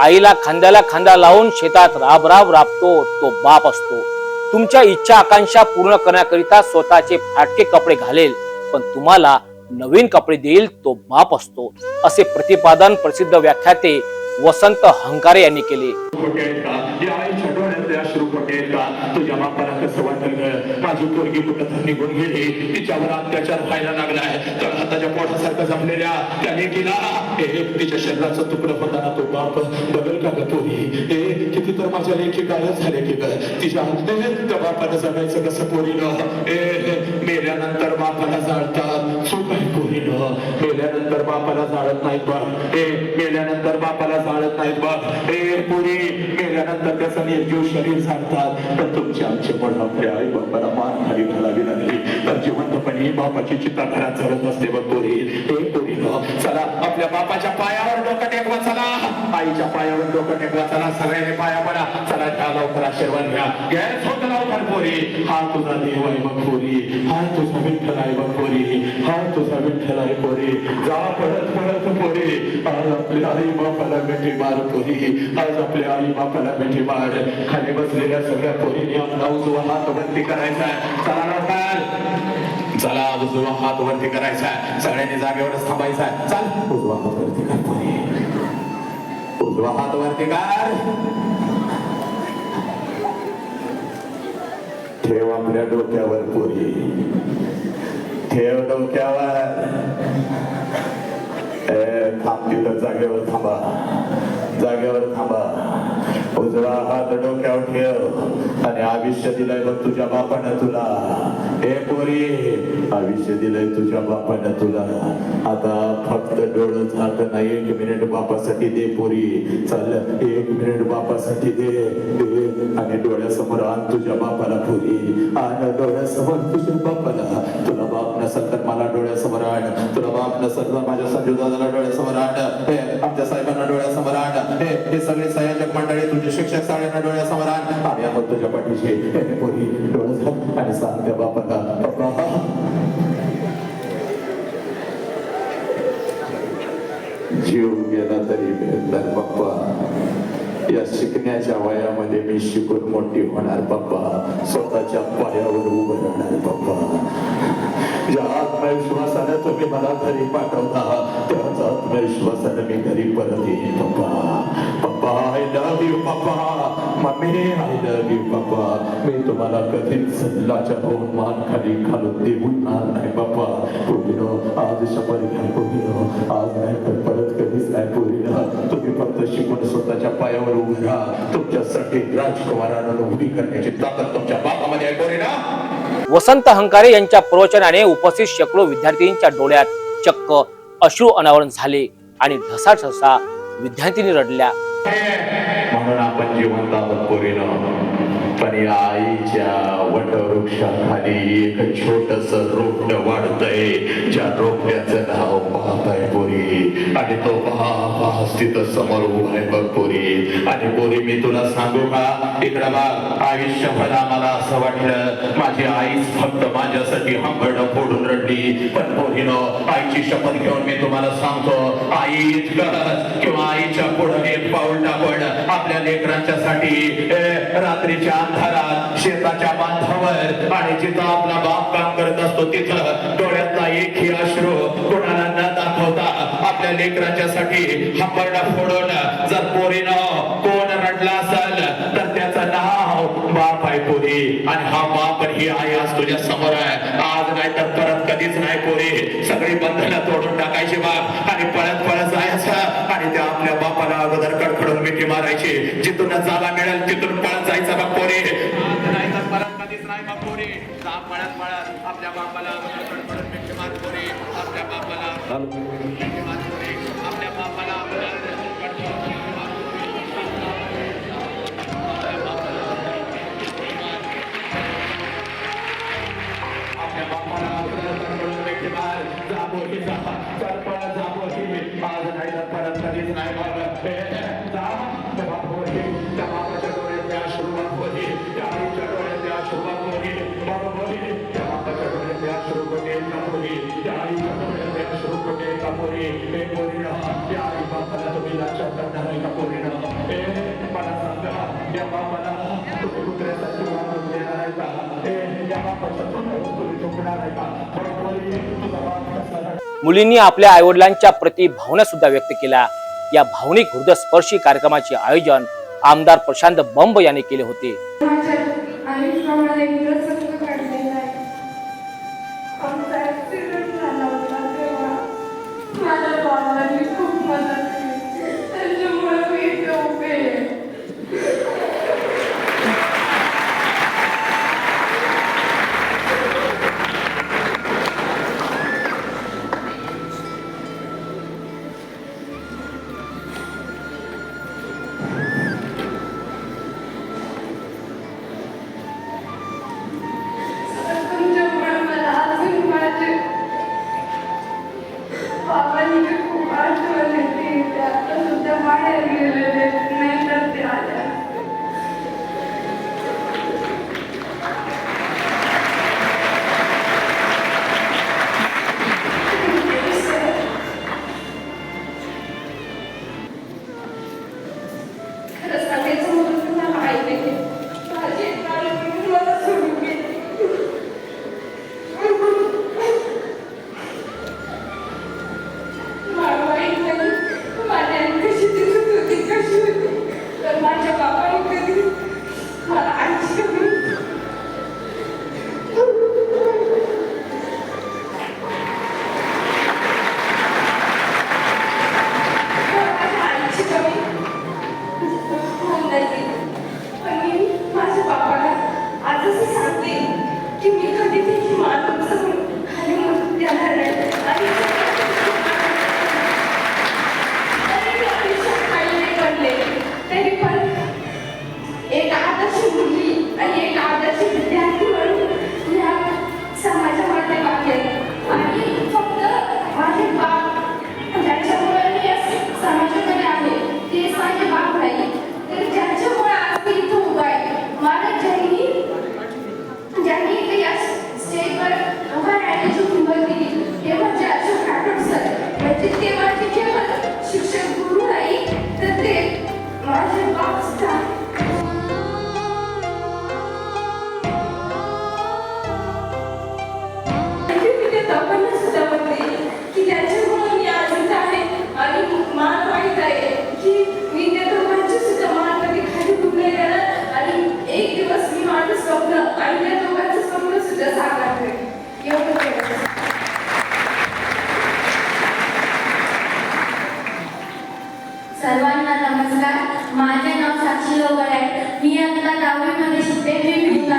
आईला खांद्याला खांदा लावून शेतात राब राब राबतो तो बाप असतो. तुमच्या इच्छा आकांक्षा पूर्ण करण्याकरिता स्वतःचे फाटके कपडे घालेल पण तुम्हाला नवीन कपडे देईल तो बाप असतो. असे प्रतिपादन प्रसिद्ध व्याख्याते वसंत हंकारे यांनी केले खोटे आहेत का या आईच्या डोळ्यातले अश्रू खोटे आहेत का तुझ्या बापाला कसं वाटल ग माझी पोरगी कुठं निघून गेली. तिच्यावर अत्याचार व्हायला लागलाय तर हाताच्या पोटासारखं जमलेल्या त्याने केला हे तिच्या शरीराचा तुकडं होताना तो बाप बदल का ग पोरी हे किती तर माझ्या लेखी गायब झाले की ग? तिच्या त्या बापाला जगायचं कसं पोरीनं? ए मेल्यानंतर बापाला जाळतात. चूक आहे मेल्यानंतर बापाला जाळत नाहीत बा. हे मेल्यानंतर बापाला जाळत नाहीत बा. हे पुरी मेल्यानंतर त्याचा निर्जीव शरीर सांगतात तर तुमचे आमचे पण आपल्या आई बापाला मान खाली घालावी लागली. तर जिवंतपणे बापाची चिता घरात चढत असते बघ पुरी. हे पुरी चला आपल्या बापाच्या पायावर डोकं टेकवा चला. आईच्या पायावर डोकं टेकवा चला सगळ्यांनी पाया पडा. चला त्या लवकर आशीर्वाद घ्या. गॅस होत लवकर पोरी. हा तुझा देव आहे बघ पोरी हा तुझा विठ्ठल आहे बघ पोरी हा तुझा विठ्ठल आहे पोरी. जा परत परत पोरी. आज आपल्या आई बापाला मिठी मार पोरी. आज आपल्या आई बापाला मिठी मार. खाली बसलेल्या सगळ्या पोरीने आपला उजवा हात वरती करायचा चला लवकर. चला उजवा हात वरती करायचा सगळ्यांनी जागेवरच थांबायचा चल उजवा हात वरती करतो उजवा हात वरती कर ठेव आपल्या डोक्यावर पोरी ठेव डोक्यावर ए, थांब तिथं जागेवर थांबा जागेवर थांबा उजवा हात डोक्यावर ठेव आणि आयुष्य दिलंय बघ तुझ्या बापानं तुला हे पोरी आयुष्य दिलंय तुझ्या बापानं तुला. आता फक्त डोळं झाक नाही एक मिनिट बापासाठी दे पोरी. चल एक मिनिट बापासाठी दे आणि डोळ्यासमोर आण तुझ्या बापाला पुरी. आण डोळ्यासमोर तुझ्या बापाला. तुला बाप नसेल तर मला डोळ्यासमोर आण. तुला बाप नसेल तर माझ्या संजू दादाला डोळ्यासमोर आण. हे आमच्या साहेबांना डोळ्यासमोर आण. हे सगळे संयोजक मंडळी तुझे शिक्षक साहेबांना डोळ्यासमोर आण. आम्ही आहोत तुझ्या पाठीशी. पोरी डोळं आणि सांग त्या बापाला. जीव गेला तरी भेटणार बाप्पा. या शिकण्याच्या वयामध्ये मी शिकून मोठी होणार बाप्पा. स्वतःच्या पायावर उभं राहणार बाप्पा. ज्या आत्मविश्वासानं तुम्ही मला घरी पाठवता त्याच आत्मविश्वासानं मी घरी परत येईन बाप्पा. Papa I love you papa mummy I love you papa मी तुम्हाला कधीच सल्लाच्या दोन मान खाली घालून देऊन नाही पप्पा पोरीनो आज शपथ घ्या पोरीनो आज नाही तर परत नाही पोरीनो तुम्ही फक्त शिकून स्वतःच्या पायावर उभे राहा. तुमच्यासाठी राजकुमारांना उभी करण्याची ताकद तुमच्या बापामध्ये आहे पोरीनो वसंत हंकारे यांच्या प्रवचनाने उपस्थित शेकडो विद्यार्थ्यांच्या डोळ्यात चक्क अश्रू अनावरण झाले आणि ढसाढसा विद्यार्थिनी रडल्या. म्हणून आपण जिवंत आहोत पोरीनं. पण या आईच्या वटवृक्षाखाली एक छोटस रोपट वाढतय. ज्या रोपट्याचं नाव पाहताय पोरी. आणि तो बाप आज तिथं समोर उभा आहे बघ पोरी. आणि पोरी मी तुला सांगू का? इकडं बघ आयुष्यभर आम्हाला असं वाटलं माझी आईच फक्त माझ्यासाठी हंबरडं फोडून रडली. पण पोरीनो आईची शपथ घेऊन मी तुम्हाला सांगतो आई इतकंच किंवा आईच्या पुढे एक पाऊल टाकून आपल्या लेकरांच्या साठी रात्रीच्या अंधारात शेताच्या बांधावर आणि जिथं आपला बाप काम करत असतो तिथं डोळ्यातला एकही अश्रू कोणाला न दाखवता आपल्या लेकराच्या साठी हापरडा फोडून जर पोरीनं कोण रडला असेल तर त्याचं नाव बाप आहे पोरी. आणि हा बाप ही आई आज तुझ्या समोर आहे. आज नाही तर परत कधीच नाही पोरी. सगळी बंधनं तोडून टाकायची बाप. आणि पळत पळत जायचं आणि त्या आपल्या बापाला अगोदर कडकडून मिठी मारायची. जिथून जागा मिळेल तिथून पळत जायचं बघ पोरी. आज नाही तर परत कधीच नाही बघ पोरी. जा पळत पळत आपल्या बापाला मिठी आपल्या बापाला आपल्या बापाला का पोरी या आई बापाला तुम्ही लक्षात नाही ए सांगा या तुम्ही देणार आहे का ए या तुम्ही आहे का मुलींनी आपल्या आईवडिलांच्या प्रति भावना सुद्धा व्यक्त केल्या या भावनिक हृदयस्पर्शी कार्यक्रमाचे आयोजन आमदार प्रशांत बंब यांनी केले होते जिसके बाद सर्वांना नमस्कार. माझे नाव साक्षी लोगर आहे. मी आता दहावीमध्ये शिकते. मी भिवला